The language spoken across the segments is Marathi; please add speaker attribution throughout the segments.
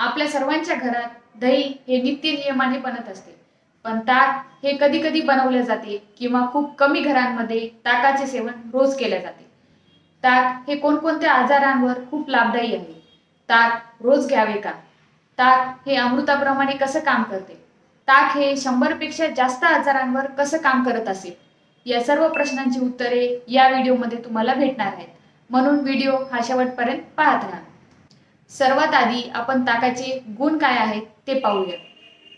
Speaker 1: आपल्या सर्वांच्या घरात दही हे नित्य नियमाने बनत असते. पण ताक हे कधी कधी बनवले जाते किंवा खूप कमी घरांमध्ये ताकाचे सेवन रोज केले जाते. ताक हे कोणकोणत्या आजारांवर खूप लाभदायी आहे. ताक रोज घ्यावे का? ताक हे अमृताप्रमाणे कसं काम करते? ताक हे शंभरपेक्षा जास्त आजारांवर कसं काम करत असेल? या सर्व प्रश्नांची उत्तरे या व्हिडिओमध्ये तुम्हाला भेटणार आहेत. म्हणून व्हिडिओ हा शेवटपर्यंत पाहत राहा. सर्वात आधी आपण ताकाचे गुण काय आहेत ते पाहूया.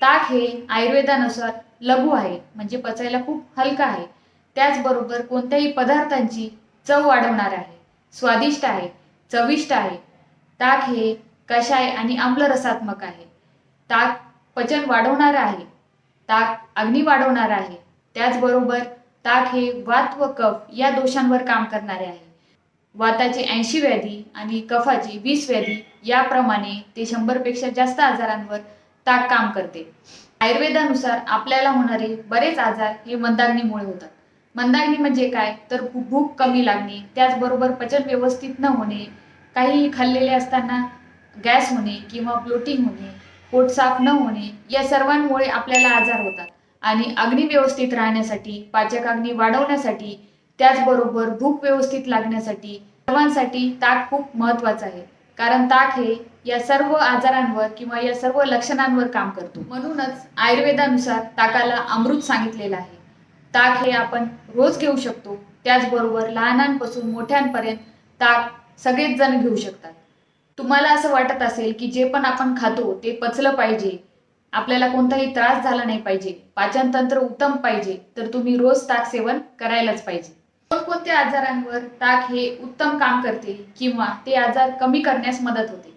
Speaker 1: ताक हे आयुर्वेदानुसार लघु आहे म्हणजे पचायला खूप हलका आहे. त्याचबरोबर कोणत्याही पदार्थांची चव वाढवणार आहे. स्वादिष्ट आहे चविष्ट आहे. ताक हे कषाय आणि आम्लरसात्मक आहे. ताक पचन वाढवणार आहे. ताक अग्नी वाढवणार आहे. त्याचबरोबर ताक हे वात व कफ या दोषांवर काम करणारे आहे. वाताची ऐंशी व्याधी आणि कफाची वीस व्याधी याप्रमाणे ते शंभरपेक्षा जास्त आजारांवर ताक काम करते. आयुर्वेदानुसार आपल्याला होणारे बरेच आजार हे मंदाग्नीमुळे होतात. मंदाग्नी म्हणजे काय? तर भू- भूक कमी लागणे त्याचबरोबर पचन व्यवस्थित न होणे काही खाल्लेले असताना गॅस होणे किंवा ब्लोटिंग होणे पोट साफ न होणे या सर्वांमुळे आपल्याला आजार होतात. आणि अग्नी व्यवस्थित राहण्यासाठी पाचक अग्नी वाढवण्यासाठी त्याचबरोबर भूक व्यवस्थित लागण्यासाठी सर्वांसाठी ताक खूप महत्वाचं आहे. कारण ताक हे या सर्व आजारांवर किंवा या सर्व लक्षणांवर काम करतो. म्हणूनच आयुर्वेदानुसार ताकाला अमृत सांगितलेलं आहे. ताक हे आपण रोज घेऊ शकतो. त्याचबरोबर लहानांपासून मोठ्यांपर्यंत ताक सगळेच जण घेऊ शकतात. तुम्हाला असं वाटत असेल की जे पण आपण खातो ते पचलं पाहिजे. आपल्याला कोणताही त्रास झाला नाही पाहिजे. पाचन तंत्र उत्तम पाहिजे. तर तुम्ही रोज ताक सेवन करायलाच पाहिजे. कोणकोणत्या आजारांवर ताक हे उत्तम काम करते किंवा ते आजार कमी करण्यास मदत होते?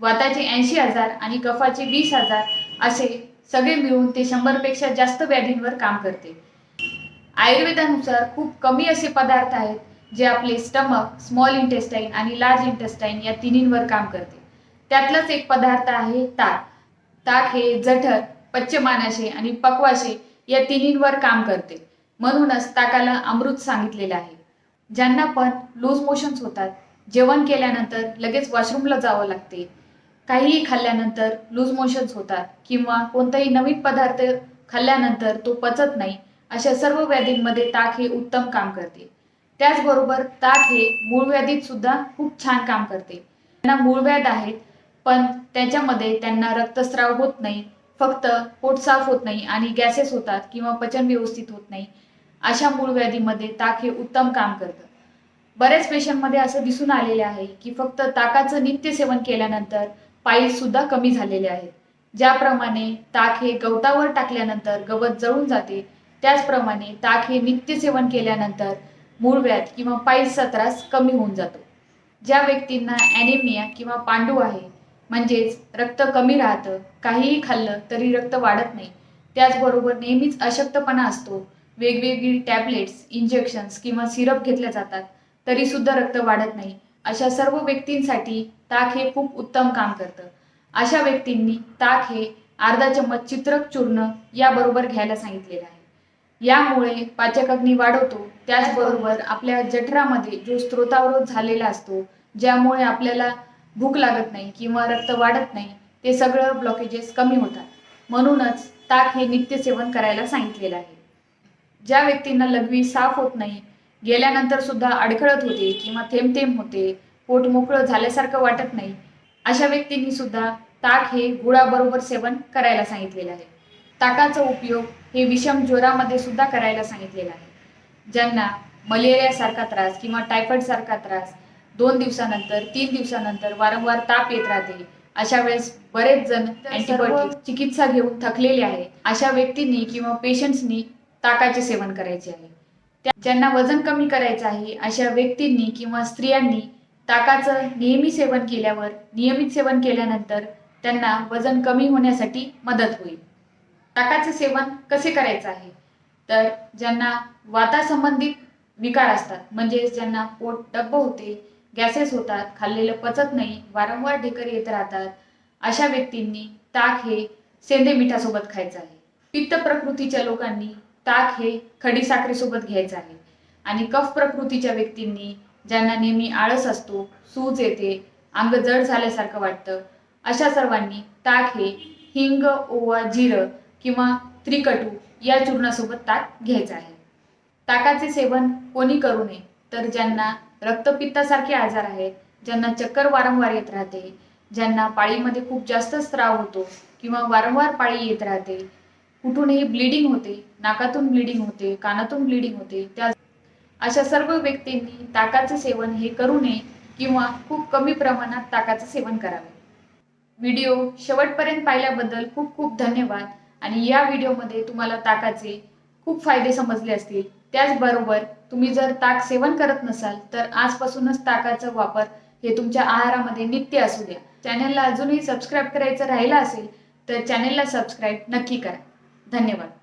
Speaker 1: वाताचे ऐंशी हजार आणि कफाचे वीस हजार असे सगळे मिळून ते शंभरपेक्षा जास्त व्याधींवर काम करते. आयुर्वेदानुसार खूप कमी असे पदार्थ आहेत जे आपले स्टमक स्मॉल इंटेस्टाईन आणि लार्ज इंटेस्टाईन या तिन्हींवर काम करते. त्यातलाच एक पदार्थ आहे ताक. ताक हे जठर पच्चमानाशे आणि पक्वाशे या तिन्हींवर काम करते. म्हणूनच ताकाला अमृत सांगितलेलं आहे. ज्यांना पण लूज मोशन्स होतात जेवण केल्यानंतर लगेच वॉशरूमला जावं लागते. काहीही खाल्ल्यानंतर लूज मोशन्स होतात किंवा कोणताही नवीन पदार्थ खाल्ल्यानंतर तो पचत नाही अशा सर्व व्याधींमध्ये ताक हे उत्तम काम करते. त्याचबरोबर ताक हे मूळ व्याधीत सुद्धा खूप छान काम करते. त्यांना मूळव्याध आहेत पण त्याच्यामध्ये त्यांना रक्तस्राव होत नाही फक्त पोट साफ होत नाही आणि गॅसेस होतात किंवा पचन व्यवस्थित होत नाही. अशा मूळव्याधीमध्ये ताक हे उत्तम काम करतं. बऱ्याच पेशंटमध्ये असं दिसून आलेले आहे की फक्त ताकाचं नित्य सेवन केल्यानंतर पायी सुद्धा कमी झालेले आहेत. ज्याप्रमाणे ताक हे गवतावर टाकल्यानंतर गवत जळून जाते त्याचप्रमाणे ताक हे नित्य सेवन केल्यानंतर मूळव्याध किंवा पायीचा त्रास कमी होऊन जातो. ज्या व्यक्तींना ॲनिमिया किंवा पांडू आहे म्हणजेच रक्त कमी राहतं काहीही खाल्लं तरी रक्त वाढत नाही. त्याचबरोबर नेहमीच अशक्तपणा असतो वेगवेगळी टॅबलेट्स इंजेक्शन्स किंवा सिरप घेतल्या जातात तरी सुद्धा रक्त वाढत नाही. अशा सर्व व्यक्तींसाठी ताक हे खूप उत्तम काम करतं. अशा व्यक्तींनी ताक हे अर्धा चम्मच चित्रक चूर्ण याबरोबर घ्यायला सांगितलेलं आहे. यामुळे पाचक अग्नी वाढवतो. त्याचबरोबर आपल्या जठरामध्ये जो स्त्रोतावरोध झालेला असतो ज्यामुळे आपल्याला भूक लागत नाही किंवा रक्त वाढत नाही ते सगळं ब्लॉकेजेस कमी होतात. म्हणूनच ताक हे नित्य सेवन करायला सांगितलेलं आहे. ज्या व्यक्तींना लघवी साफ होत नाही गेल्यानंतर सुद्धा अडखळत होते किंवा थेंब थेंब होते पोट मोकळं झाल्यासारखं वाटत नाही अशा व्यक्तींनी सुद्धा ताक हे गुळाबरोबर सेवन करायला सांगितलेलं आहे. ताकाचा उपयोग हे विषम ज्वरामध्ये सुद्धा करायला सांगितलेला आहे. ज्यांना मलेरियासारखा त्रास किंवा टायफॉइडसारखा त्रास दोन दिवसानंतर तीन दिवसानंतर वारंवार ताप येत राहते अशा वेळेस बरेच जण अँटीबायोटिक चिकित्सा घेऊन थकलेले आहे. अशा व्यक्तींनी किंवा पेशंट्सनी ताकाचे सेवन करायचे आहे. ज्यांना वजन कमी करायचं आहे अशा व्यक्तींनी किंवा स्त्रियांनी ताकाचं नेहमी सेवन केल्यावर नियमित सेवन केल्यानंतर त्यांना वजन कमी होण्यासाठी मदत होईल. ताकाचे सेवन कसे करायचं आहे? तर ज्यांना वातासंबंधित विकार असतात म्हणजेच ज्यांना पोट डब्ब होते गॅसेस होतात खाल्लेलं पचत नाही वारंवार ढेकर येत राहतात अशा व्यक्तींनी ताक हे सेंदे मिठासोबत खायचं आहे. पित्त प्रकृतीच्या लोकांनी ताक हे खडीसाखरेसोबत घ्यायचं आहे. आणि कफ प्रकृतीच्या व्यक्तींनी ज्यांना नेहमी आळस असतो सूज येते अंग जड झाल्यासारखं वाटतं अशा सर्वांनी ताक हे हिंग ओवा जिरं किंवा त्रिकटू या चूर्णासोबत ताक घ्यायचं आहे. ताकाचे सेवन कोणी करू नये तर ज्यांना रक्तपित्तासारखे आजार आहेत ज्यांना चक्कर वारंवार येत राहते ज्यांना पाळीमध्ये खूप जास्त स्त्राव होतो किंवा वारंवार पाळी येत राहते कुठूनही ब्लिडिंग होते नाकातून ब्लिडिंग होते कानातून ब्लिडिंग होते त्या अशा सर्व व्यक्तींनी ताकाचे सेवन हे करू नये किंवा खूप कमी प्रमाणात ताकाचे सेवन करावे. व्हिडिओ शेवटपर्यंत पाहिल्याबद्दल खूप खूप धन्यवाद आणि या व्हिडिओमध्ये तुम्हाला ताकाचे खूप फायदे समजले असतील. त्याचबरोबर तुम्ही जर ताक सेवन करत नसाल तर आजपासूनच ताकाचा वापर हे तुमच्या आहारामध्ये नित्य असू द्या. चॅनलला अजूनही सबस्क्राईब करायचं राहिलं असेल तर चॅनलला सबस्क्राईब नक्की करा. धन्यवाद.